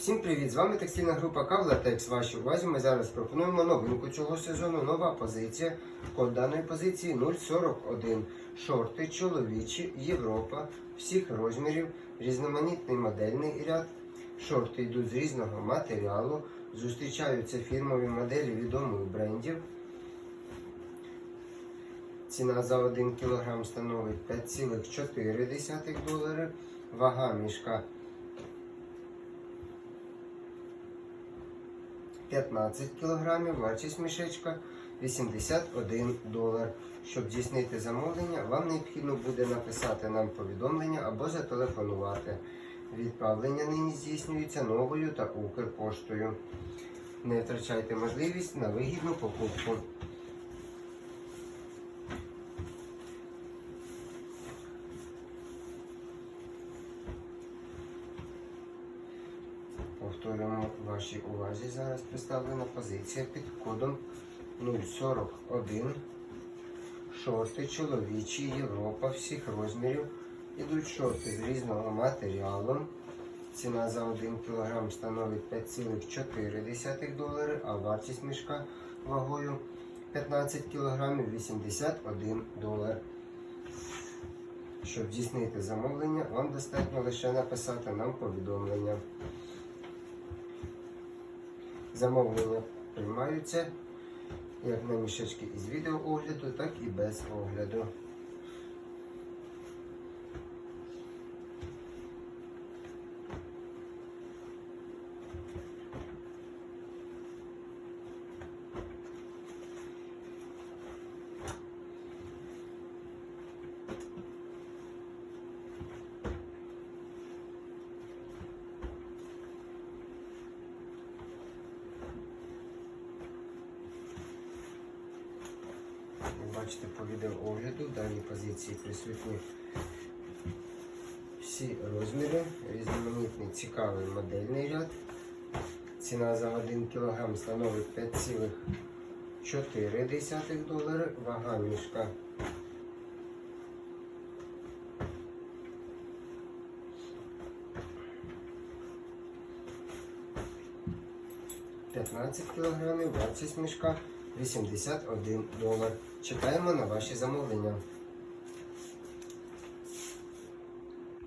Всім привіт! З вами текстильна група Кавлатекс. Вашій увазі ми зараз пропонуємо новинку цього сезону. Нова позиція. Код даної позиції 041. Шорти, чоловічі, Європа, всіх розмірів, різноманітний модельний ряд. Шорти йдуть з різного матеріалу. Зустрічаються фірмові моделі відомих брендів. Ціна за 1 кг становить 5,4 долари. Вага мішка 15 кг, вартість мішечка 81 долар. Щоб здійснити замовлення, вам необхідно буде написати нам повідомлення або зателефонувати. Відправлення нині здійснюється новою та Укрпоштою. Не втрачайте можливість на вигідну покупку. Повторюємо вашій увазі. Зараз представлена позиція під кодом 041. Шорти чоловічі, Європа всіх розмірів. Ідуть шорти з різного матеріалу. Ціна за 1 кг становить 5,4 долари, а вартість мішка вагою 15 кг 81 долар. Щоб здійснити замовлення, вам достатньо лише написати нам повідомлення. Замовлення приймаються як на мішечки із відеоогляду, так і без огляду. Як бачите по відеоогляду, в даній позиції присутні всі розміри, різноманітний цікавий модельний ряд. Ціна за 1 кг становить 5,4 долари, вага мішка. П'ятнадцять кілограмів, вартість мішка 81 долар. Чекаємо на ваші замовлення.